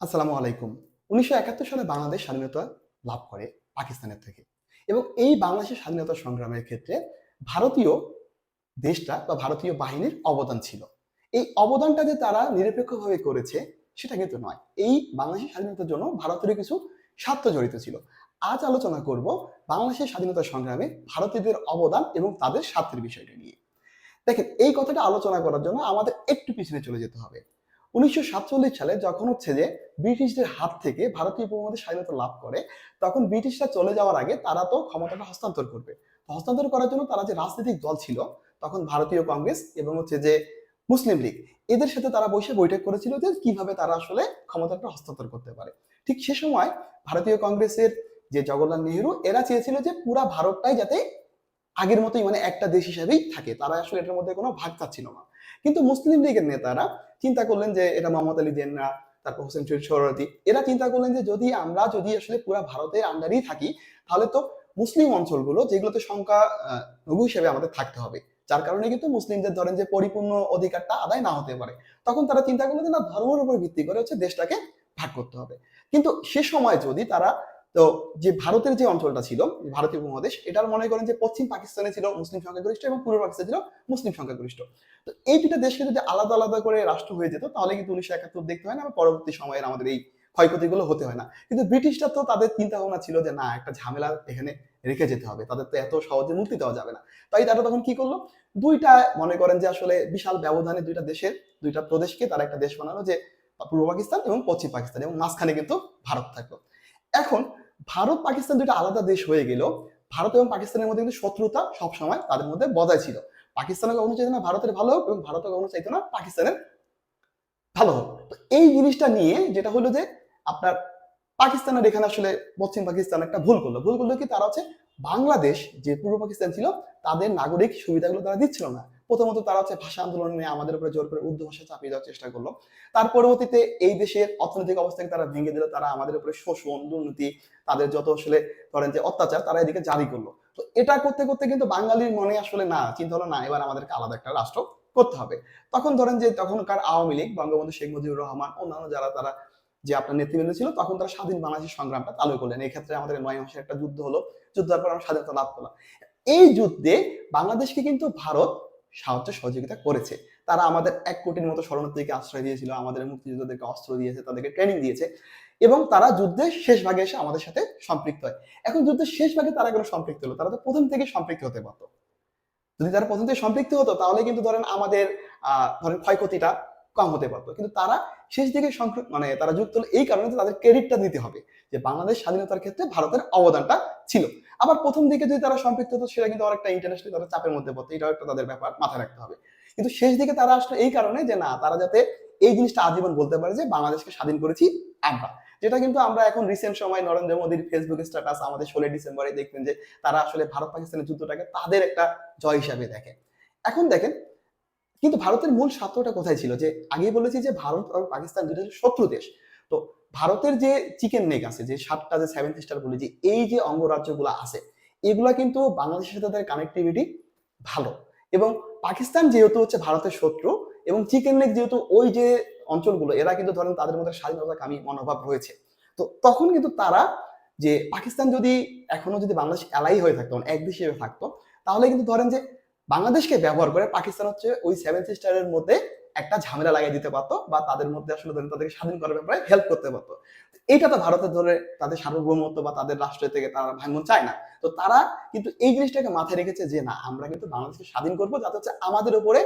আসসালামু আলাইকুম। উনিশশো একাত্তর সালে বাংলাদেশ স্বাধীনতা লাভ করে পাকিস্তানের থেকে এবং এই বাংলাদেশের স্বাধীনতা সংগ্রামের ক্ষেত্রে ভারতীয় দেশটা বা ভারতীয় বাহিনীর অবদান ছিল। এই অবদানটা যে তারা নিরপেক্ষভাবে করেছে সেটা কিন্তু নয়। এই বাংলাদেশের স্বাধীনতার জন্য ভারতের কিছু স্বার্থ জড়িত ছিল। আজ আলোচনা করব বাংলাদেশের স্বাধীনতা সংগ্রামে ভারতীয়দের অবদান এবং তাদের স্বার্থের বিষয়টা নিয়ে। দেখেন, এই কথাটা আলোচনা করার জন্য আমাদের একটু পিছনে চলে যেতে হবে। উনিশশো সাতচল্লিশ সালে যখন হচ্ছে যে ব্রিটিশদের হাত থেকে ভারতীয় উপমহাদেশ স্বাধীনতা লাভ করে, তখন ব্রিটিশরা চলে যাওয়ার আগে তারা তো ক্ষমতাটা হস্তান্তর করবে। হস্তান্তর করার জন্য তারা যে রাজনৈতিক দল ছিল, তখন ভারতীয় কংগ্রেস এবং হচ্ছে যে মুসলিম লীগ, এদের সাথে তারা বসে বৈঠক করেছিল যে কীভাবে তারা আসলে ক্ষমতাটা হস্তান্তর করতে পারে। ঠিক সে সময় ভারতীয় কংগ্রেসের যে জওহরলাল নেহরু, এরা চেয়েছিল যে পুরা ভারতটাই যাতে আগের মতোই মানে একটা দেশ হিসাবেই থাকে। তারা আসলে এটার মধ্যে কোনো ভাগ চাচ্ছিল না। কিন্তু মুসলিম লীগের নেতারা চিন্তা করলেন যে এটা মোহাম্মদ আলী জেন্না, তারপর হোসেন শহীদ সোহরাওয়ার্দী এরা চিন্তা করলেন যে যদি আমরা যদি আসলে পুরা ভারতের আন্ডারেই থাকি, তাহলে তো মুসলিম অঞ্চলগুলো যেগুলোতে সংখ্যা লঘু হিসেবে আমাদের থাকতে হবে। যার কারণে কিন্তু মুসলিমদের ধরেন যে পরিপূর্ণ অধিকারটা আদায় না হতে পারে। তখন তারা চিন্তা করলেন যে না, ধর্মের উপর ভিত্তি করে হচ্ছে দেশটাকে ভাগ করতে হবে। কিন্তু সে সময় যদি তারা তো যে ভারতের যে অঞ্চলটা ছিল ভারতীয় উপমহাদেশ, এটার মনে করেন যে পশ্চিম পাকিস্তানে ছিল মুসলিম সংখ্যাগরিষ্ঠ এবং পূর্ব পাকিস্তানে ছিল মুসলিম সংখ্যাগরিষ্ঠ তো এই দুটা দেশকে যদি আলাদা আলাদা করে রাষ্ট্র হয়ে যেত, তাহলে কিন্তু উনিশশো একাত্তর দেখতে হয় না পরবর্তী সময়ের আমাদের এই ক্ষয়ক্ষতিগুলো হতে হয় না। কিন্তু ব্রিটিশরা তো তাদের চিন্তা ভাবনা ছিল যে, না, একটা ঝামেলা এখানে রেখে যেতে হবে, তাদের তো এত সহজে মুক্তি দেওয়া যাবে না। তাই তারা তখন কি করল? দুইটা মনে করেন যে আসলে বিশাল ব্যবধানে দুইটা দেশের, দুইটা প্রদেশকে তারা একটা দেশ বানালো যে পূর্ব পাকিস্তান এবং পশ্চিম পাকিস্তান এবং মাঝখানে কিন্তু ভারত থাকল। এখন ভারত পাকিস্তান দুইটা আলাদা দেশ হয়ে গেল। ভারত এবং পাকিস্তানের মধ্যে কিন্তু শত্রুতা সবসময় তাদের মধ্যে বজায় ছিল। পাকিস্তানও কখনো চাইতো না ভারতের ভালো হোক এবং ভারতও কখনো চাইতো না পাকিস্তানের ভালো হোক। তো এই জিনিসটা নিয়ে যেটা হলো যে আপনার পাকিস্তানের এখানে আসলে পশ্চিম পাকিস্তান একটা ভুল করল। ভুল করল কি? তারা হচ্ছে বাংলাদেশ, যে পূর্ব পাকিস্তান ছিল, তাদের নাগরিক সুবিধাগুলো তারা দিচ্ছিল না। প্রথমত তারা হচ্ছে ভাষা আন্দোলন নিয়ে আমাদের উপরে জোর করে উর্দু ভাষা চাপিয়ে দেওয়ার চেষ্টা করল। তার পরবর্তীতে এই দেশের অর্থনৈতিক অবস্থাকে তারা ভেঙে দিল, তারা আমাদের উপরে শোষণ, দুর্নীতি, তাদের যত আসলে ধরেন যে অত্যাচার, তারা এদিকে জারি করল। তো এটা করতে করতে কিন্তু বাঙালির মনে আসলে না, চিন্তা হলো না, এবার আমাদেরকে আলাদা একটা রাষ্ট্র করতে হবে। তখন ধরেন যে তখনকার আওয়ামী লীগ, বঙ্গবন্ধু শেখ মুজিবুর রহমান, অন্যান্য যারা তারা যে আপনার নেতৃবৃন্দ ছিল, তখন তারা স্বাধীন বাংলাদেশের সংগ্রামটা চালু করলেন। এই ক্ষেত্রে আমাদের নয় মাসের একটা যুদ্ধ হলো, যুদ্ধের পর আমরা স্বাধীনতা লাভ করলাম। এই যুদ্ধে বাংলাদেশকে কিন্তু ভারত সাহায্য সহযোগিতা করেছে। তারা আমাদের এক কোটির মতো শরণার্থীকে আশ্রয় দিয়েছিল, আমাদের মুক্তিযোদ্ধাদেরকে অস্ত্র দিয়েছে, তাদেরকে ট্রেনিং দিয়েছে এবং তারা যুদ্ধের শেষ ভাগে এসে আমাদের সাথে সম্পৃক্ত হয়। এখন যুদ্ধের শেষ ভাগে তারা কেন সম্পৃক্ত হলো? তারা তো প্রথম থেকে সম্পৃক্ত হতে পারতো। যদি তারা প্রথম থেকে সম্পৃক্ত হতো, তাহলে কিন্তু ধরেন আমাদের ধরেন ক্ষয়ক্ষতিটা কম হতে পারতো। কিন্তু তারা শেষ দিকে মানে তারা যুক্ত হলো এই কারণে তাদের ক্রেডিটটা দিতে হবে। যে বাংলাদেশ স্বাধীনতার ক্ষেত্রে ভারতের অবদানটা ছিল। আবার প্রথম দিকে যদি তারা সম্পৃক্ত হতো, সেটা কিন্তু অনেকটা ইন্টারন্যাশনাল তাদের চাপের মধ্যে পড়তো। এটাও একটা তাদের ব্যাপার, মাথায় রাখতে হবে। কিন্তু শেষ দিকে তারা আসলে এই কারণে যে, না, তারা যাতে এই জিনিসটা আজীবন বলতে পারে যে, বাংলাদেশকে স্বাধীন করেছি আমরা। যেটা কিন্তু আমরা এখন রিসেন্ট সময় নরেন্দ্র মোদীর ফেসবুক স্ট্যাটাস আমাদের ষোলোই ডিসেম্বরে দেখবেন যে, তারা আসলে ভারত পাকিস্তানের যুদ্ধটাকে তাদের একটা জয় হিসাবে দেখে। এখন দেখেন, কিন্তু ভারতের মূল স্বার্থটা কোথায় ছিল? যে, আগেই বলেছি যে, ভারত এবং পাকিস্তান দুটো শত্রু দেশ। তো ভারতের যে চিকেন নেক আছে, যে সাতটা, যে সেভেন স্টার বলি, যে এই যে অঙ্গরাজ্যগুলো আছে, এগুলা কিন্তু বাংলাদেশের সাথে তাদের কানেক্টিভিটি ভালো। এবং পাকিস্তান যেহেতু হচ্ছে ভারতের শত্রু, এবং চিকেন নেক যেহেতু ওই যে অঞ্চলগুলো, এরা কিন্তু ধরেন তাদের মধ্যে স্বাধীনতাকামী মনোভাব রয়েছে। তো তখন কিন্তু তারা যে পাকিস্তান যদি এখনও যদি বাংলাদেশ এলাই হয়ে থাকতো মানে এক দেশ হিসেবে থাকতো, তাহলে কিন্তু ধরেন যে বাংলাদেশকে ব্যবহার করে পাকিস্তান হচ্ছে ওই সেভেন সিস্টারের মধ্যে একটা ঝামেলা লাগিয়ে দিতে পারতো বা তাদের মধ্যে আসলে ধরেন তাদেরকে স্বাধীন করার ব্যাপারে হেল্প করতে পারতো। এইটা তো ভারতের ধরে তাদের সার্বভৌমত্ব বা তাদের রাষ্ট্র থেকে তারা ভাঙন চায় না। তো তারা কিন্তু এই জিনিসটাকে মাথায় রেখেছে যে, না, আমরা কিন্তু বাংলাদেশকে স্বাধীন করব যাতে হচ্ছে আমাদের উপরে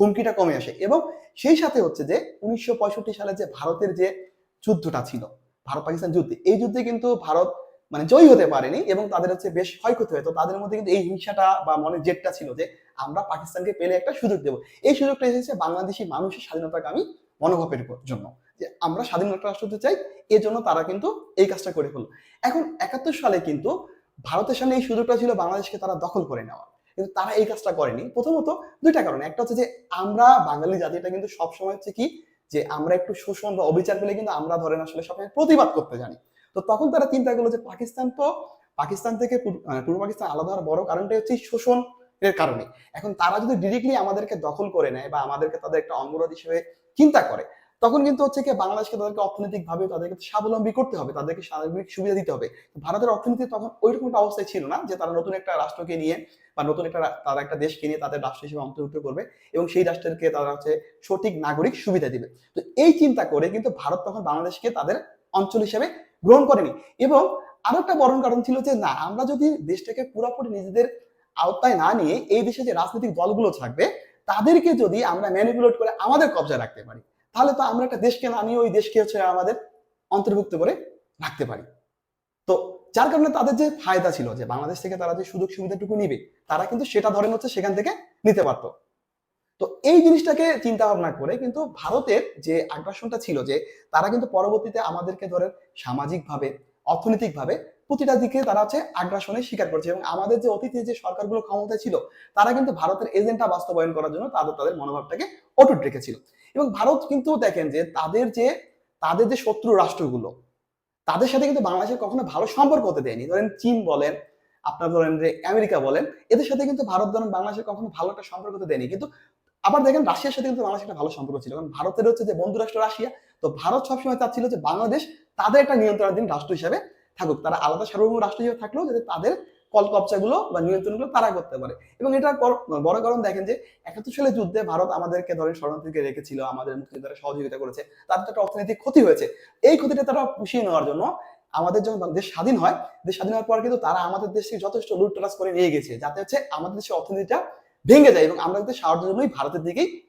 হুমকিটা কমে আসে। এবং সেই সাথে হচ্ছে যে, উনিশশো পঁয়ষট্টি সালে যে ভারতের যে যুদ্ধটা ছিল ভারত পাকিস্তান যুদ্ধে, এই যুদ্ধে কিন্তু ভারত মানে জয়ী হতে পারেনি এবং তাদের হচ্ছে বেশ ক্ষয়ক্ষতি হয় তো তাদের মধ্যে কিন্তু এই হিংসাটা বা মনের জেদটা ছিল যে আমরা পাকিস্তানকে পেলে একটা সুযোগ দেবো। এই সুযোগটা এসেছে বাংলাদেশি মানুষের স্বাধীনতাকামী মনোভাবের জন্য। যে আমরা স্বাধীন একটা রাষ্ট্র হতে চাই এজন্য তারা কিন্তু এই কাজটা করে ফেলল। এখন একাত্তর সালে কিন্তু ভারতের সামনে এই সুযোগটা ছিল বাংলাদেশকে তারা দখল করে নেওয়া। কিন্তু তারা এই কাজটা করেনি। প্রথমত দুইটা কারণে। একটা হচ্ছে যে আমরা বাঙালি জাতিটা কিন্তু সবসময় হচ্ছে কি? যে আমরা একটু শোষণ বা অবিচার পেলে কিন্তু আমরা ধরেন আসলে সবসময় প্রতিবাদ করতে জানি। তো তখন তারা চিন্তা করল যে পাকিস্তান তো পাকিস্তান থেকে পূর্ব- পাকিস্তান আলাদা হওয়ার বড় কারণটা হচ্ছে শোষণ এর কারণে। এখন তারা যদি ডিরেক্টলি আমাদেরকে দখল করে নেয় বা আমাদেরকে তাদের একটা অঙ্গরাজ হিসেবে চিন্তা করে, তখন কিন্তু হচ্ছে কি বাংলাদেশকে তাদেরকে অর্থনৈতিকভাবে তাদেরকে স্বাবলম্বী করতে হবে, তাদেরকে সার্বিক সুবিধা দিতে হবে। ভারতের অর্থনীতি তখন ওইরকম একটা অবস্থায় ছিল না যে তারা নতুন একটা রাষ্ট্রকে নিয়ে বা নতুন একটা তারা একটা দেশকে নিয়ে তাদের রাষ্ট্র হিসেবে অন্তর্ভুক্ত করবে এবং সেই রাষ্ট্রকে তারা হচ্ছে সঠিক নাগরিক সুবিধা দিবে। তো এই চিন্তা করে কিন্তু ভারত তখন বাংলাদেশকে তাদের অঞ্চল হিসেবে গ্রহণ করেনি। এবং আরও একটা বড় কারণ ছিল যে, না, আমরা যদি দেশটাকে পুরোপুরি নিজেদের আওতায় না নিয়ে এই দেশে যে রাজনৈতিক দলগুলো থাকবে, তাদেরকে যদি আমরা ম্যানিপুলেট করে আমাদের কবজায় রাখতে পারি, তাহলে তো আমরা একটা দেশকে না নিয়ে ওই দেশকে হচ্ছে আমাদের অন্তর্ভুক্ত করে রাখতে পারি। তো যার কারণে তাদের যে ফায়দা ছিল, যে বাংলাদেশ থেকে তারা যে সুযোগ সুবিধাটুকু নিবে, তারা কিন্তু সেটা ধরেন হচ্ছে সেখান থেকে নিতে পারতো। তো এই জিনিসটাকে চিন্তা ভাবনা করে কিন্তু ভারতের যে আগ্রাসনটা ছিল যে তারা কিন্তু পরবর্তীতে আমাদেরকে ধরে সামাজিকভাবে, অর্থনৈতিকভাবে প্রতিটা দিকে তারা হচ্ছে আগ্রাসনের শিকার করেছে এবং আমাদের যে অতীতে যে সরকারগুলো ক্ষমতায় ছিল, তারা কিন্তু ভারতের এজেন্ডা বাস্তবায়ন করার জন্য তাদের তাদের মনোভাবটাকে অটুট রেখেছিল। এবং ভারত কিন্তু দেখেন যে তাদের যে তাদের যে শত্রু রাষ্ট্রগুলো, তাদের সাথে কিন্তু বাংলাদেশের কখনো ভালো সম্পর্ক হতে দেয়নি। ধরেন চীন বলেন, আপনার ধরেন যে আমেরিকা বলেন, এদের সাথে কিন্তু ভারত ধরেন বাংলাদেশের কখনো ভালো একটা সম্পর্ক হতে দেয়নি। কিন্তু আবার দেখেন রাশিয়ার সাথে কিন্তু বাংলাদেশের একটা ভালো সম্পর্ক ছিল। কারণ ভারতের হচ্ছে যে বন্ধু রাষ্ট্র রাশিয়া, তো ভারত সবসময় চাচ্ছিল যে বাংলাদেশ তাদের একটা নিয়ন্ত্রণাধীন রাষ্ট্র হিসেবে থাকুক। তারা আলাদা সার্বভৌম রাষ্ট্র হিসেবে থাকলেও যাতে তাদের কল কবচাগুলো বা নিয়ন্ত্রণগুলো তারা করতে পারে। এবং এটা বড় কারণ দেখেন যে একাত্তর সালে যুদ্ধে ভারত আমাদেরকে ধরেন শরণার্থীকে রেখেছিল, আমাদের মুক্তিযোদ্ধারা সহযোগিতা করেছে। তাদের একটা অর্থনৈতিক ক্ষতি হয়েছে। এই ক্ষতিটা তারা পুষিয়ে নেওয়ার জন্য আমাদের যখন দেশ স্বাধীন হয়, দেশ স্বাধীন হওয়ার পর কিন্তু তারা আমাদের দেশকে যথেষ্ট লুটতরাজ করে নিয়ে গেছে। যাতে হচ্ছে আমাদের দেশের অর্থনীতিটা ভেঙে যায় এবং আমরা কিন্তু সাহায্যের জন্যই ভারতের দিকেই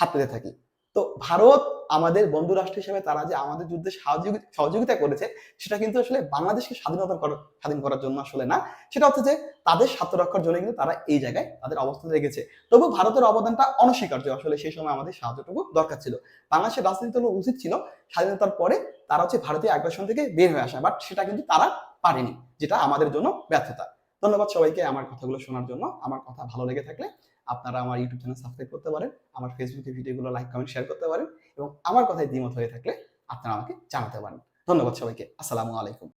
হাত পেতে থাকি। তো ভারত আমাদের বন্ধু রাষ্ট্র হিসেবে তারা যে আমাদের যুদ্ধে সহযোগি- সহযোগিতা করেছে, সেটা কিন্তু আসলে বাংলাদেশকে স্বাধীনতা স্বাধীন করার জন্য আসলে না। সেটা হচ্ছে যে তাদের স্বার্থ রক্ষার জন্য কিন্তু তারা এই জায়গায় তাদের অবস্থান রেখেছে। তবু ভারতের অবদানটা অনস্বীকার্য। আসলে সেই সময় আমাদের সাহায্যটুকু দরকার ছিল। বাংলাদেশের রাজনীতি হলো উচিত ছিল। স্বাধীনতার পরে তারা হচ্ছে ভারতীয় আগ্রাসন থেকে বের হয়ে আসা। বাট সেটা কিন্তু তারা পারেনি, যেটা আমাদের জন্য ব্যর্থতা। ধন্যবাদ সবাইকে আমার কথাগুলো শোনার জন্য। আমার কথা ভালো লেগে থাকলে আপনারা আমার ইউটিউব চ্যানেল সাবস্ক্রাইব করতে পারেন, আমার ফেসবুকে ভিডিওগুলো লাইক কমেন্ট শেয়ার করতে পারেন এবং আমার কথায় দ্বিমত হয়ে থাকলে আপনারা আমাকে জানাতে পারেন। ধন্যবাদ সবাইকে। আসসালামু আলাইকুম।